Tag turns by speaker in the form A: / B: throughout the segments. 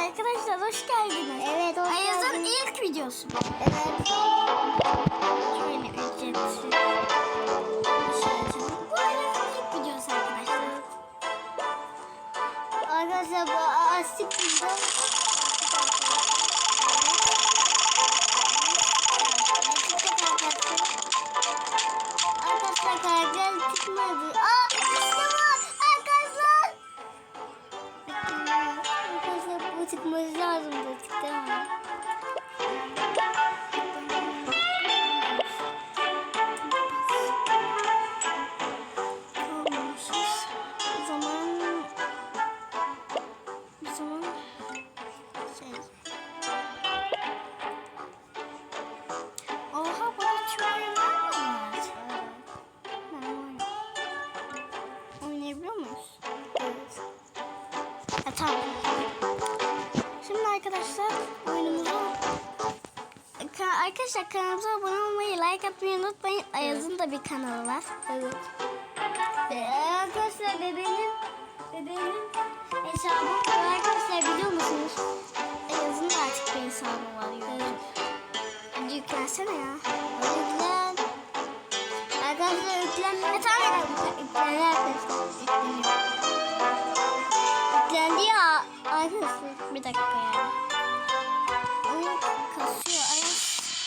A: Arkadaşlar hoş geldiniz.
B: Evet, hoş
A: Ayaz'ın
B: geldiniz.
A: ilk videosu.
B: Evet.
A: Şöyle ücretsiz. şey. Bu Ayaz'ın ilk videosu arkadaşlar.
B: Arkadaşlar bu asik burada. Arkadaşlar karakter çıkmadı.
A: Tamam. Şimdi arkadaşlar oyunumuzu... Ka- arkadaşlar kanalımıza abone olmayı, like atmayı unutmayın. Ayaz'ın da bir kanalı var.
B: Evet. Ee, arkadaşlar bebeğim bebeğim hesabı var arkadaşlar biliyor musunuz?
A: Ayaz'ın da artık bir hesabı var. Evet. Hadi yüklensene ya.
B: Yüklen. Arkadaşlar yüklenme.
A: E, tamam.
B: Yüklendi arkadaşlar. Yüklendi
A: Bir dakika ya. Oyun kasıyor.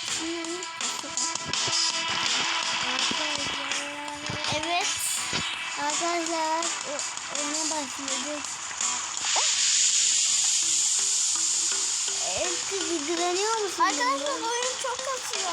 A: Sinirli kasıyor. Evet.
B: Arkadaşlar oyuna başlıyoruz. Evet kız güveniyor musun?
A: Arkadaşlar oyun çok kasıyor.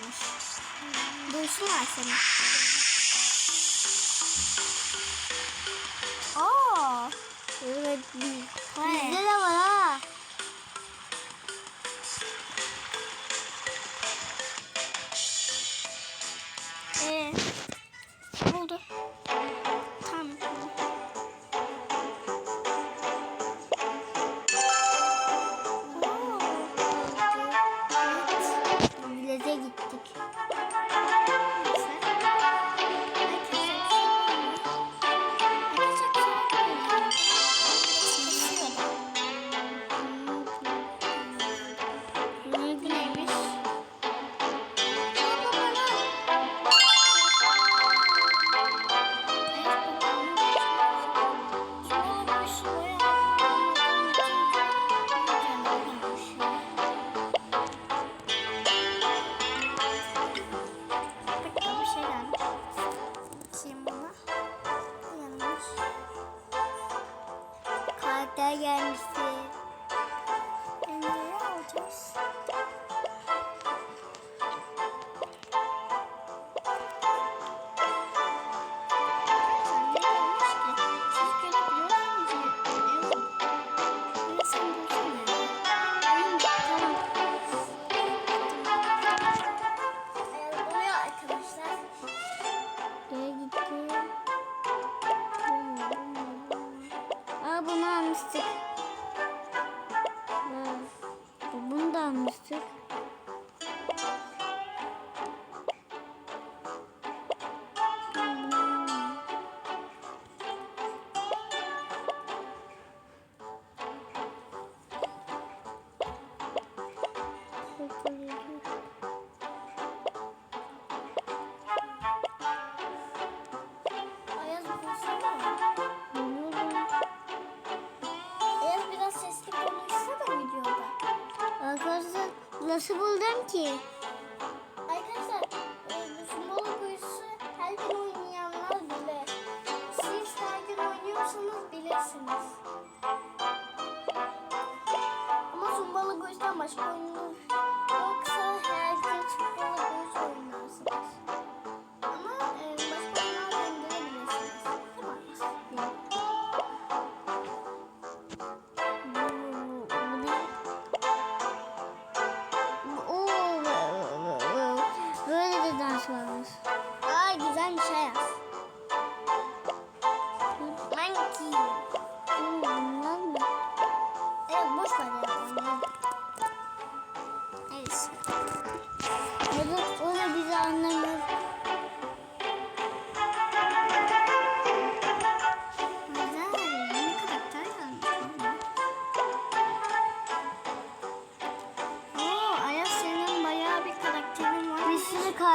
A: Sesli konuş. Duysunlar seni.
B: Nasıl buldum ki?
A: Arkadaşlar e, futbol kuyusu her gün oynayanlar bile. Siz her oynayabilirsiniz. Ama zumbalı gözden başka oyunu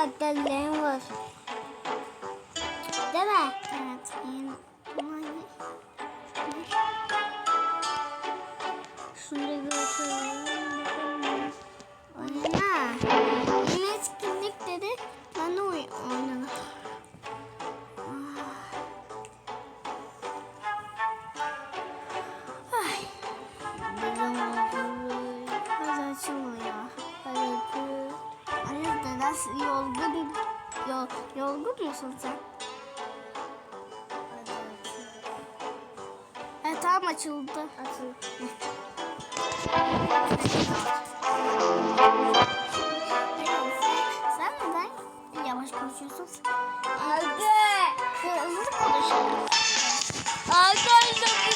B: karakterlerim var. Değil mi?
A: Evet. Yo, yorgun musun sen? Evet tamam açıldı.
B: Açıl.
A: Sen neden yavaş konuşuyorsun?
B: Abi.
A: Hızlı konuşalım.
B: Arkadaşlar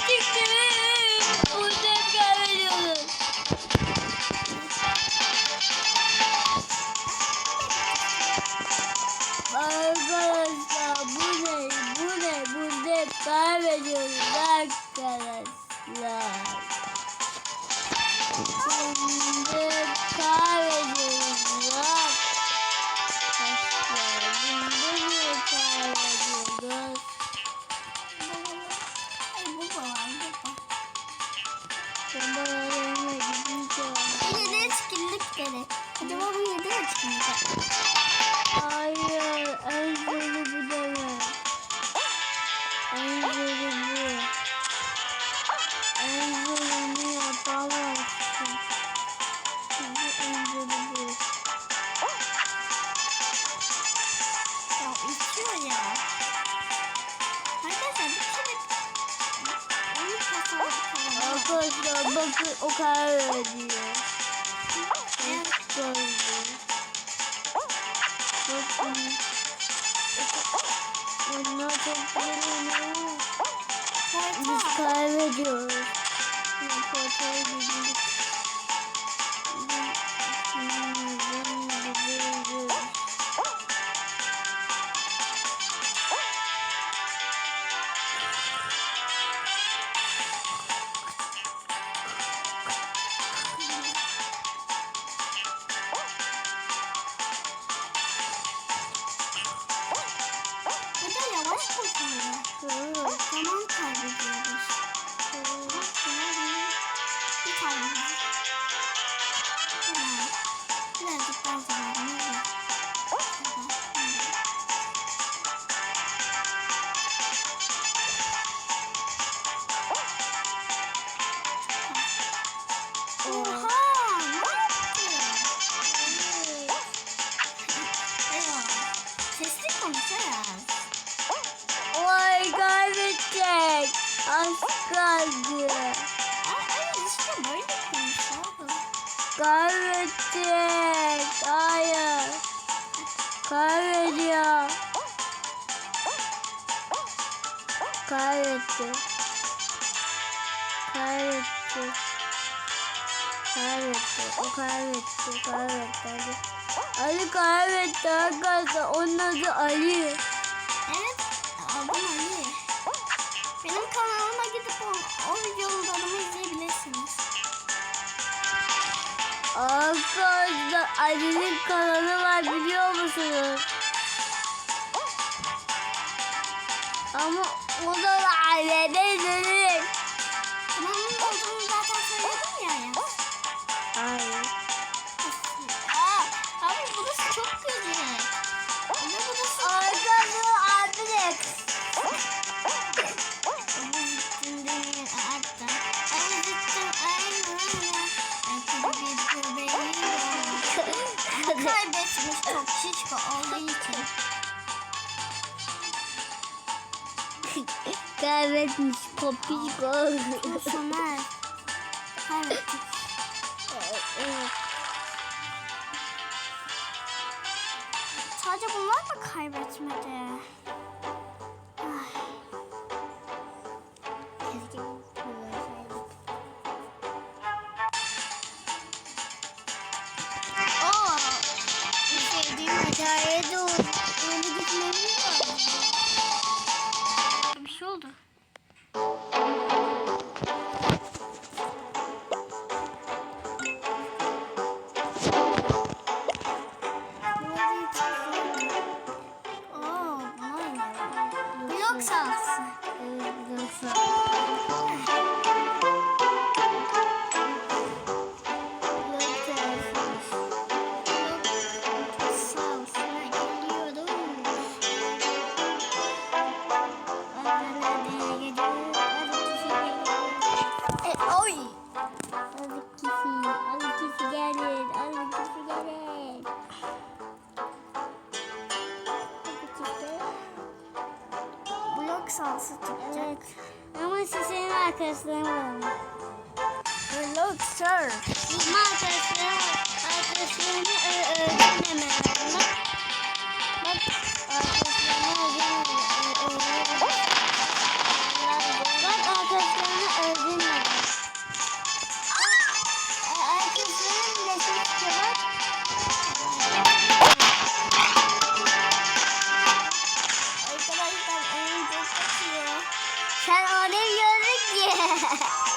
A: dedi. Acaba bu yedi etkinlik.
B: Hayır, en zoru bu deme. En zoru bu. En zorunu yapamazsın. Çünkü en zoru bu.
A: Ya içiyor ya. Arkadaşlar bir kere.
B: Arkadaşlar bakın o kaybediyor. Çok Biz kaybediyoruz. Kaybediyoruz. Kaybetti. Kaybetti. Kaybetti. O kaybetti. Kaybetti. Ali, Ali kaybetti arkadaşlar. Onun adı Ali.
A: Evet, adım Ali. Benim kanalıma gidip o, o videolarımı izleyebilirsiniz.
B: Arkadaşlar Ali'nin kanalı var biliyor musunuz? Ama Muzul ailede dönün.
A: Tamam olduğunu zaten söyledim yani.
B: Hayır.
A: Aa, abi burası çok kötü. Ama burası...
B: Orada
A: bu adres.
B: Kaybetmiş
A: çok şişko olduğu için. Kaybetmiş popişko. Somer. Kaybetmiş.
B: Evet.
A: Sadece bunlar mı kaybetmedi? i
B: want to senin arkadaşların var mı?
A: Look sir. Bizim arkadaşlarım.
B: Sen onu gördün ki.